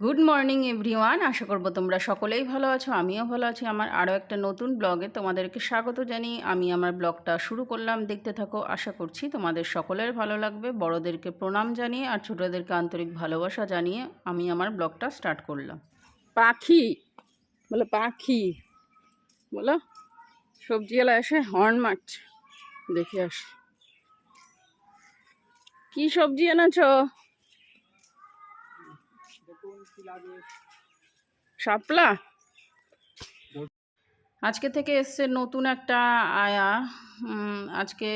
Good morning everyone আশা করব তোমরা সকলেই ভালো আছো, আমিও ভালো আছি। আমার আরও একটা নতুন ব্লগে তোমাদেরকে স্বাগত জানিয়ে আমি আমার ব্লগটা শুরু করলাম। দেখতে থাকো, আশা করছি তোমাদের সকলের ভালো লাগবে। বড়দেরকে প্রণাম জানিয়ে আর ছোটোদেরকে আন্তরিক ভালোবাসা জানিয়ে আমি আমার ব্লগটা স্টার্ট করলাম। পাখি, বলো পাখি, বলো। সবজিওয়ালা এসে হর্ন মারছে। দেখে আস। কি সবজি এনেছো? শাপলা? আজকে থেকে এসছে নতুন একটা আয়া। আজকে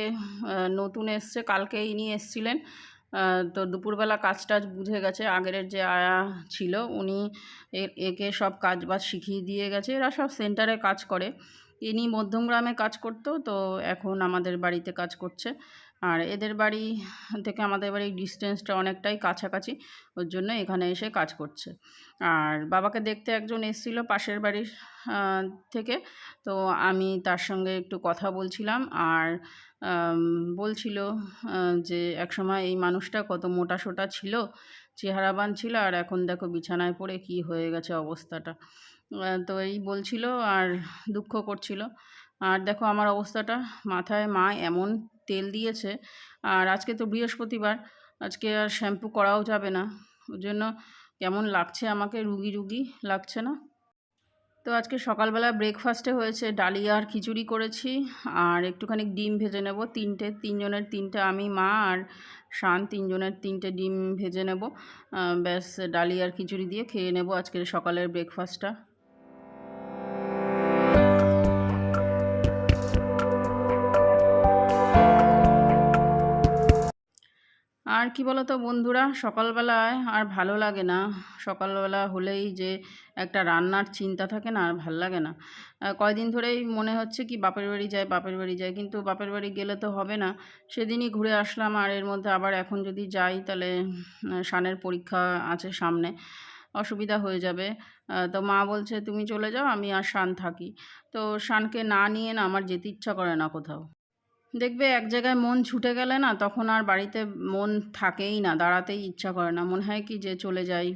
নতুন এসছে, কালকে ইনি এসছিলেন। তো দুপুরবেলা কাজ টাজ বুঝে গেছে আগের যে আয়া ছিল, উনি একে সব কাজ বাজ শিখিয়ে দিয়ে গেছে, এরা সব সেন্টারে কাজ করে। ইনি মধ্যমগ্রামে কাজ করতো, তো এখন আমাদের বাড়িতে কাজ করছে। আর এদের বাড়ি থেকে আমাদের বাড়ির ডিস্টেন্সটা অনেকটাই কাছাকাছি, ওর জন্য এখানে এসে কাজ করছে। আর বাবাকে দেখতে একজন এসেছিল পাশের বাড়ির থেকে, তো আমি তার সঙ্গে একটু কথা বলছিলাম আর বলছিল যে একসময় এই মানুষটা কত মোটা সোটা ছিল, চেহারাবান ছিল আর এখন দেখো বিছানায় পড়ে কি হয়ে গেছে অবস্থাটা। তো এই বলছিল আর দুঃখ করছিল। আর দেখো আমার অবস্থাটা, মাথায় মা এমন তেল দিয়েছে। আর আজকে তো বৃহস্পতিবার, আজকে আর শ্যাম্পু করাও যাবে না। ওর জন্য কেমন লাগছে আমাকে? রুগী রুগী লাগছে না? তো আজকে সকালবেলা ব্রেকফাস্টে হয়েছে ডালিয়া আর খিচুড়ি করেছি। আর একটুখানি ডিম ভেজে নেব তিনটে। তিনজনের তিনটে আমি, মা আর শান তিনজনের তিনটে ডিম ভেজে নেব। ব্যাস ডালিয়া আর খিচুড়ি দিয়ে খেয়ে নেব আজকের সকালের ব্রেকফাস্টটা আর কি বলো তো বন্ধুরা, সকালবেলায় আর ভালো লাগে না। সকালবেলা হলেই যে একটা রান্নার চিন্তা থাকে না, আর ভালো লাগে না। কয়দিন ধরেই মনে হচ্ছে কি বাপের বাড়ি যায়, বাপের বাড়ি যায়, কিন্তু বাপের বাড়ি গেলে তো হবে না। সেদিনই ঘুরে আসলাম, আর এর মধ্যে আবার এখন যদি যাই তাহলে শানের পরীক্ষা আছে সামনে, অসুবিধা হয়ে যাবে। তো মা বলছে, তুমি চলে যাও, আমি আর শান থাকি। তো শানকে না নিয়ে না আমার যেতে ইচ্ছা করে না কোথাও। দেখবে এক জায়গায় মন ছুটে গেলে না তখন আর বাড়িতে মন থাকেই না, দাঁড়াতেই ইচ্ছা করে না। মনে হয় কি যে চলে যাই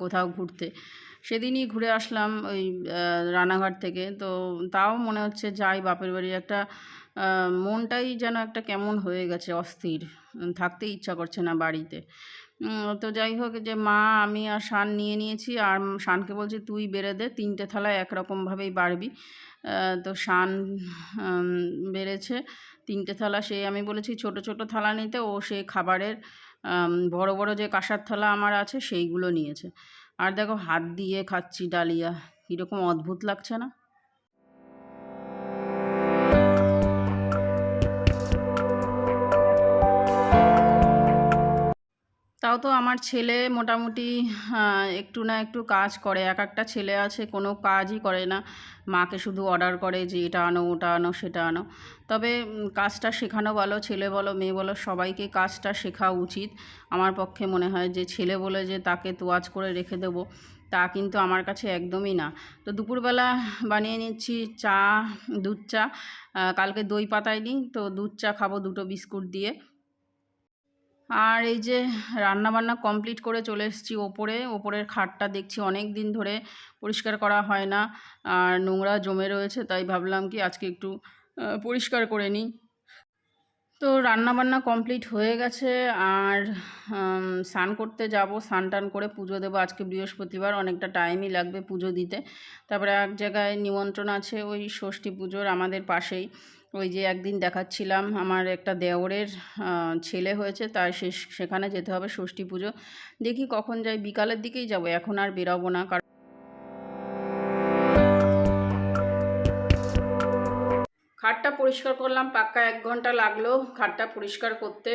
কোথাও ঘুরতে। সেদিনই ঘুরে আসলাম ওই রানাঘাট থেকে। তো তাও মনে হচ্ছে যাই, বাপের বাড়ি একটা মনটাই যেন একটা কেমন হয়ে গেছে, অস্থির। থাকতে ইচ্ছা করছে না বাড়িতে। তো যাই হোক যে মা, আমি আর শান নিয়ে নিয়েছি। আর শানকে বলছি, তুই বেড়ে দে, তিনটে থালায় একরকমভাবেই বাড়বি। তো শান বেড়েছে তিনটে থালা। সে, আমি বলেছি, ছোট ছোট থালা নিতে। ও সে খাবারের বড় বড় যে কাঁসার থালা আমার আছে, সেইগুলো নিয়েছে। আর দেখো, হাত দিয়ে খাচ্ছি ডালিয়া। কীরকম অদ্ভুত লাগছে না? তাও তো আমার ছেলে মোটামুটি একটু না একটু কাজ করে। এক একটা ছেলে আছে, কোনো কাজই করে না। মাকে শুধু অর্ডার করে যে এটা আনো, ওটা আনো, সেটা আনো। তবে কাজটা শেখানো বলো ছেলে বলো, মেয়ে বলো, সবাইকে কাজটা শেখা উচিত। আমার পক্ষে মনে হয় যে ছেলে বলে যে তাকে তোয়াজ করে রেখে দেবো, তা কিন্তু আমার কাছে একদমই না। তো দুপুরবেলা বানিয়ে নিচ্ছি চা, দুধ চা। কালকে দই পাতায়নি তো দুধ চা খাব দুটো বিস্কুট দিয়ে। আর এই যে রান্না বান্না কমপ্লিট করে চলে এসেছি ওপরে। ওপরের খাটটা দেখছি অনেক দিন ধরে পরিষ্কার করা হয় না। আর নোংরা জমে রয়েছে, তাই ভাবলাম কি আজকে একটু পরিষ্কার করে নিই। তো রান্না বান্না কমপ্লিট হয়ে গেছে আর স্নান করতে যাব। স্নান টান করে পুজো দেবো আজকে বৃহস্পতিবার। অনেকটা টাইমই লাগবে পুজো দিতে। তারপরে এক জায়গায় নিমন্ত্রণ আছে ওই ষষ্ঠী পুজোর আমাদের পাশেই। ওই যে একদিন দেখাচ্ছিলাম আমার একটা দেওরের ছেলে হয়েছে তাই সে, সেখানে যেতে হবে ষষ্ঠী পুজো। দেখি কখন যাই, বিকালের দিকেই যাব, এখন আর বেরোবো না, কারণ খাটটা পরিষ্কার করলাম, পাক্কা এক ঘণ্টা লাগল খাটটা পরিষ্কার করতে।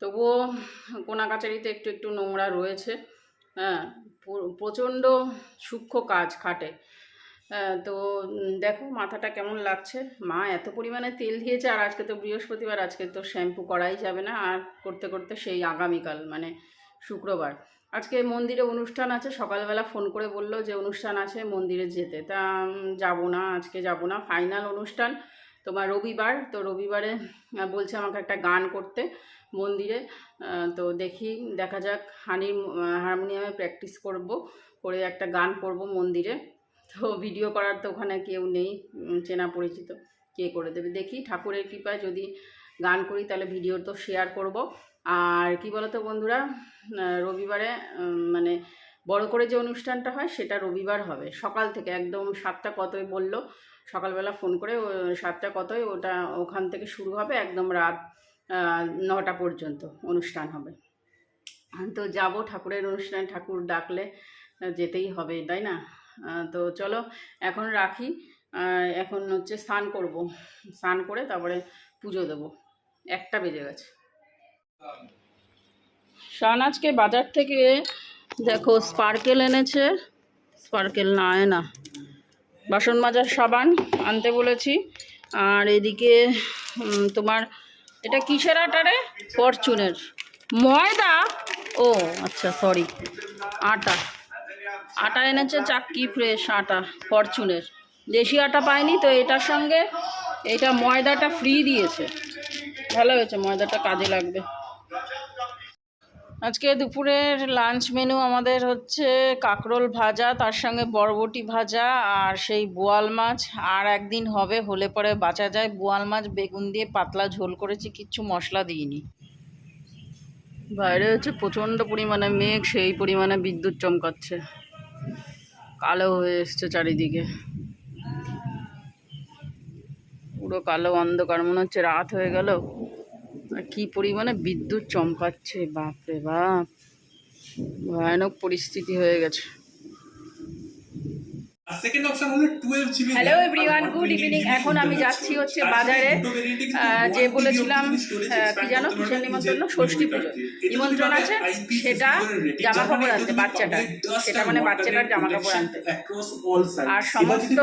তবুও কোনা কাচারিতে একটু একটু নোংরা রয়েছে হ্যাঁ প্রচণ্ড সূক্ষ্ম কাজ খাটে। তো দেখো মাথাটা কেমন লাগছে। মা এত পরিমাণে তেল দিয়েছে, আর আজকে তো বৃহস্পতিবার, আজকে তো শ্যাম্পু করাই যাবে না। আর করতে করতে সেই আগামীকাল মানে শুক্রবার। আজকে মন্দিরে অনুষ্ঠান আছে, সকালবেলা ফোন করে বলল যে অনুষ্ঠান আছে মন্দিরে যেতে। তা যাব না, আজকে যাব না। ফাইনাল অনুষ্ঠান তোমার রবিবার। তো রবিবারে বলছে আমাকে একটা গান করতে মন্দিরে। তো দেখি, দেখা যাক। হানির হারমোনিয়ামে প্র্যাকটিস করব, করে একটা গান করব মন্দিরে। তো ভিডিও করার তো ওখানে কেউ নেই চেনা পরিচিত। কে করে দেবে? দেখি, ঠাকুরের কৃপায় যদি গান করি তাহলে ভিডিও তো শেয়ার করব। আর কি বলতো বন্ধুরা রবিবারে মানে বড় করে যে অনুষ্ঠানটা হয় সেটা রবিবার হবে। সকাল থেকে একদম সাতটা কতই বলল, সকালবেলা ফোন করে, ও, সাতটা কতই ওটা ওখান থেকে শুরু হবে একদম রাত নটা পর্যন্ত অনুষ্ঠান হবে। তো যাব ঠাকুরের অনুষ্ঠান, ঠাকুর ডাকলে যেতেই হবে, তাই না? তো চলো এখন রাখি। এখন হচ্ছে স্নান করব। স্নান করে তারপরে পুজো দেবো। একটা বেজে গেছে। শান আজকে বাজার থেকে দেখো স্পার্কেল এনেছে। স্পার্কেল না না। বাসন মাজার সাবান আনতে বলেছি। আর এদিকে তোমার, এটা কিসের আটারে ফরচুনের। ময়দা? ও আচ্ছা সরি আটা। আটা এনেছে চাক্কি ফ্রেশ আটা ফরচুনের দেশি আটা পাইনি তো এটার সঙ্গে এটা ময়দাটা ফ্রি দিয়েছে। ভালো হয়েছে, ময়দাটা কাজে লাগবে। আজকে দুপুরের লাঞ্চ মেনু আমাদের হচ্ছে কাঁকরোল ভাজা, তার সঙ্গে বরবটি ভাজা আর সেই বোয়াল মাছ। আর একদিন হবে, হলে পরে বাঁচা যায়। বোয়াল মাছ বেগুন দিয়ে পাতলা ঝোল করেছি, কিচ্ছু মশলা দিইনি। বাইরে হচ্ছে প্রচণ্ড পরিমাণে মেঘ, সেই পরিমাণে বিদ্যুৎ চমকাচ্ছে। কালো হয়ে এসছে চারিদিকে। পুরো কালো অন্ধকার, মনে হচ্ছে রাত হয়ে গেল। আর কি পরিমাণে বিদ্যুৎ চমকাচ্ছে, বাপরে বাপ। ভয়ানক পরিস্থিতি হয়ে গেছে। সেকেন্ড অপশন হলো 12 GB hello everyone good evening এখন আমি যাচ্ছি হচ্ছে বাজারে যে বলেছিলাম কি জানো? কিসের নিমন্ত্রণ? ষষ্ঠী পুজো নিমন্ত্রণ আছে সেটা জামা কাপড় আনতে বাচ্চাটার। সেটা মানে বাচ্চাটার জামা কাপড় আনতে। আর সমস্ত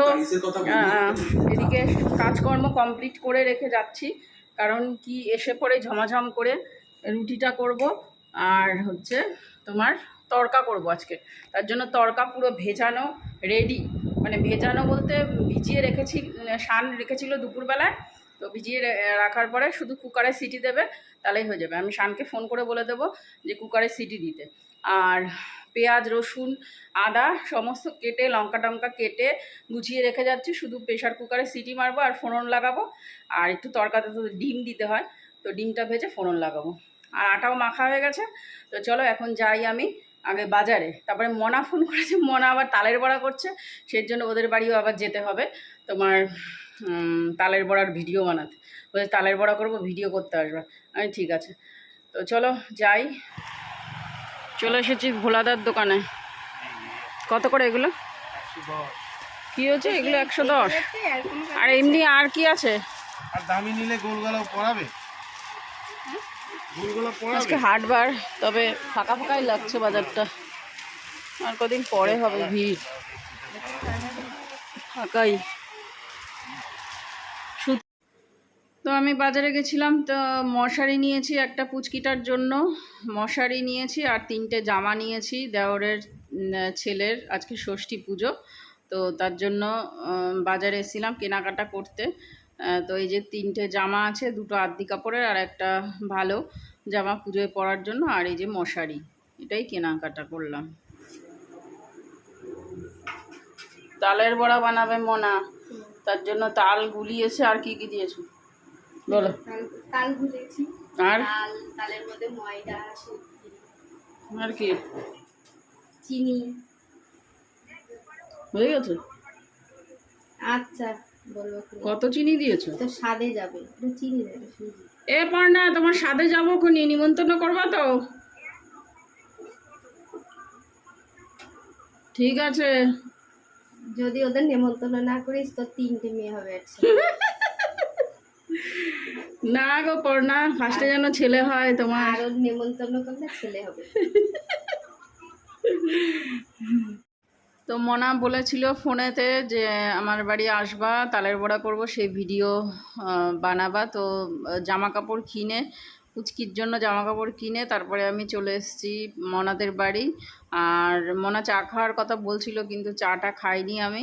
এদিকে কাজকর্ম কমপ্লিট করে রেখে যাচ্ছি। কারণ কি এসে পরে ঝমাঝম করে রুটিটা করব। আর হচ্ছে তোমার তড়কা করব আজকে। তার জন্য তরকা পুরো ভেজানো রেডি মানে ভেজানো বলতে ভিজিয়ে রেখেছি, শান রেখেছিল দুপুরবেলায়, তো ভিজিয়ে রাখার পরে শুধু কুকারে সিটি দেবে, তাহলেই হয়ে যাবে। আমি শানকে ফোন করে বলে দেবো যে কুকারে সিটি দিতে। আর পেঁয়াজ, রসুন, আদা সমস্ত কেটে, লঙ্কা টঙ্কা কেটে গুছিয়ে রেখে যাচ্ছি। শুধু প্রেশার কুকারে সিটি মারবো আর ফোড়ন লাগাবো। আর একটু তরকাতে তো ডিম দিতে হয়, তো ডিমটা ভেজে ফোড়ন লাগাবো। আর আটাও মাখা হয়ে গেছে, তো চলো এখন যাই আমি। আগে বাজারে তারপরে মনা ফোন করেছে মনা আবার তালের বড়া করছে সেই জন্য ওদের বাড়িও আবার যেতে হবে। তোমার তালের বড়ার ভিডিও বানাতে। বলছে তালের বড়া করব ভিডিও করতে আসবে। আমি ঠিক আছে। তো চলো যাই। চলে এসেছি ভোলাদার দোকানে। কত করে এগুলো? কি হচ্ছে এগুলো একশো দশ। আর এমনি আর কি আছে? আর দামি নিলে গোলগুলো পড়াবে গোলগুলো পড়াবে আজকে হাটবার, তবে ফাঁকা ফাঁকাই লাগছে বাজারটা। আর কদিন পরে হবে ভিড়। ফাঁকাই। তো আমি বাজারে গেছিলাম, তো মশারি নিয়েছি একটা পুচকিটার জন্য। মশারি নিয়েছি আর তিনটে জামা নিয়েছি, দেওরের ছেলের, আজকে ষষ্ঠী পুজো। তো তার জন্য বাজারে এসেছিলাম কেনাকাটা করতে। তো এই যে তিনটে জামা আছে দুটো আদ্দি কাপড়ের আর একটা ভালো জামা পুজোয় পরার জন্য আর এই যে মশারি। এটাই কেনাকাটা করলাম। তালের বড়া বানাবে মনা। তার জন্য তাল গুলিয়েছে আর কি কি দিয়েছ? বলো। তাল- গুলেছি। আর? তালের মধ্যে ময়দা আর কি? চিনি। হয়ে গেছে? আচ্ছা। বলব কত চিনি দিয়েছ? তো স্বাদে যাবে একটু চিনি দেবে সুজি। এ পান্ডা তোমার সাথে যাব খুনি নিমন্ত্রণ করবা তো? ঠিক আছে। যদি ওদের নেমন্তন্ন না করিস তো তিনটে মেয়ে হবে না গো পড়না ফার্স্টে যেন ছেলে হয় তোমার। আর নেমন্তন্ন করলে ছেলে হবে। তো মনা বলেছিল ফোনেতে যে আমার বাড়ি আসবা তালের বড়া করব সেই ভিডিও বানাবা। তো জামা কাপড় কিনে কুচকির জন্য জামা কাপড় কিনে তারপরে আমি চলে এসেছি মনাদের বাড়ি। আর মনা চা খাওয়ার কথা বলছিল কিন্তু চাটা খাইনি আমি।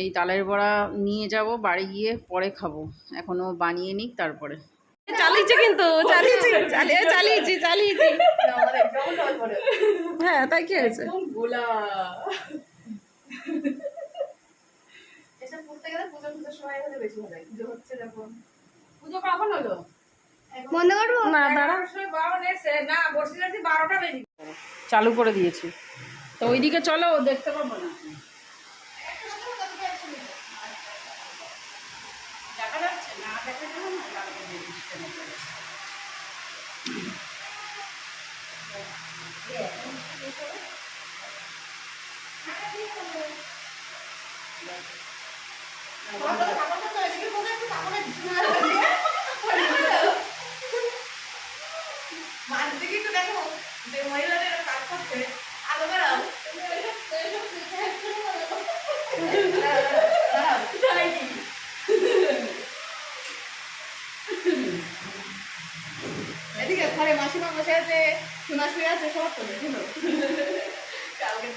এই তালের বড়া নিয়ে যাব বাড়ি গিয়ে পরে খাব। এখনও বানিয়ে নিক তারপরে। চালিয়েছি কিন্তু চালিয়েছি চালিয়ে চালিয়েছি চালিয়েছি। হ্যাঁ তাই কি হয়েছে গোলা। গেলে পুজো পুজোর সময় হলে বেশি ভালো পুজো হচ্ছে যখন পুজো কখন হলো? বন্ধ করব না দাঁড়া চালু করে দিয়েছি। তো ওইদিকে চলো দেখতে পাবো না। দেখা যাচ্ছে না দেখা যাবে না লাগবে জিনিসটা নিতে। এদিকে ঘরে মাসিমা বসে আছে সোনা শুয়ে আছে সব তো দেখুন কালকে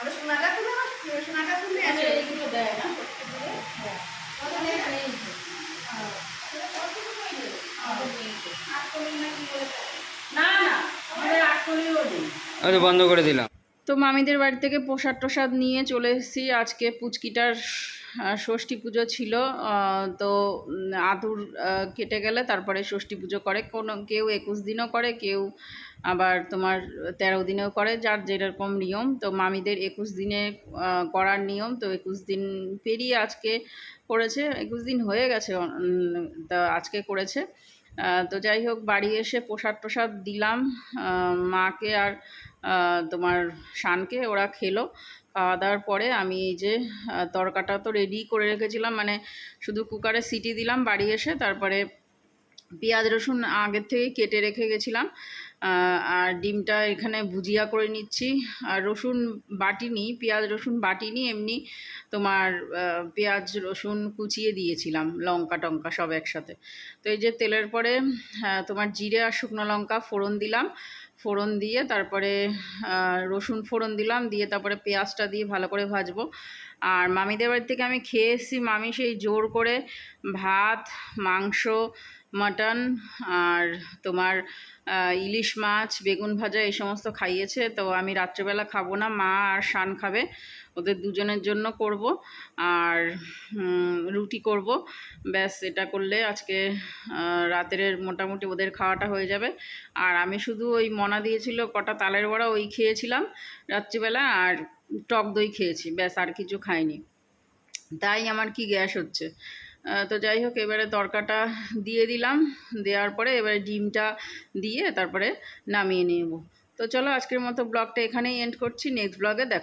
আমরা সোনাটা তুলে না সোনাটা তুলে আছে এইগুলো দেয় না। না না আমাদের আটকলিও নেই। আমি বন্ধ করে দিলাম। তো মামিদের বাড়ি থেকে প্রসাদ টোসাদ নিয়ে চলে এসেছি। আজকে পুচকিটার ষষ্ঠী পুজো ছিল তো আতুর কেটে গেলে তারপরে ষষ্ঠী পুজো করে। কোনো, কেউ একুশ দিনও করে, কেউ আবার তোমার তেরো দিনেও করে, যার যেরকম নিয়ম। তো মামিদের একুশ দিনে করার নিয়ম, তো একুশ দিন পেরিয়ে আজকে করেছে, একুশ দিন হয়ে গেছে তা আজকে করেছে। তো যাই হোক, বাড়ি এসে প্রসাদ প্রসাদ দিলাম মাকে আর তোমার শানকে, ওরা খেলো। খাওয়া দাওয়ার পরে আমি এই যে তরকাটা তো রেডি করে রেখেছিলাম মানে শুধু কুকারে সিটি দিলাম বাড়ি এসে, তারপরে পেঁয়াজ রসুন আগের থেকে কেটে রেখে গেছিলাম। আর ডিমটা এখানে ভুজিয়া করে নিচ্ছি। আর রসুন বাটিনি পেঁয়াজ রসুন বাটিনি এমনি তোমার পেঁয়াজ রসুন কুচিয়ে দিয়েছিলাম, লঙ্কা টঙ্কা সব একসাথে। তো এই যে তেলের পরে তোমার জিরে আর শুকনো লঙ্কা ফোড়ন দিলাম। ফোড়ন দিয়ে তারপরে রসুন ফোড়ন দিলাম, দিয়ে তারপরে পেঁয়াজটা দিয়ে ভালো করে ভাজবো। আর মামিদের বাড়ি থেকে আমি খেয়ে এসেছি, মামি সেই জোর করে ভাত, মাংস মাটন আর তোমার ইলিশ মাছ, বেগুন ভাজা এই সমস্ত খাইয়েছে। তো আমি রাত্রেবেলা খাব না, মা আর শান খাবে। ওদের দুজনের জন্য করব আর রুটি করব। ব্যাস, এটা করলে আজকে রাতের মোটামুটি ওদের খাওয়াটা হয়ে যাবে। আর আমি শুধু ওই মনা দিয়েছিল কটা তালের বড়া, ওই খেয়েছিলাম রাত্রিবেলা আর টক দই খেয়েছি। ব্যাস, আর কিছু খাইনি। তাই আমার কি গ্যাস হচ্ছে। তো যাই হোক, এবারে তরকাটা দিয়ে দিলাম। দেওয়ার পরে এবারে ডিমটা দিয়ে তারপরে নামিয়ে নেব। তো চলো, আজকের মতো ব্লগটা এখানেই এন্ড করছি। নেক্সট ব্লগে দেখা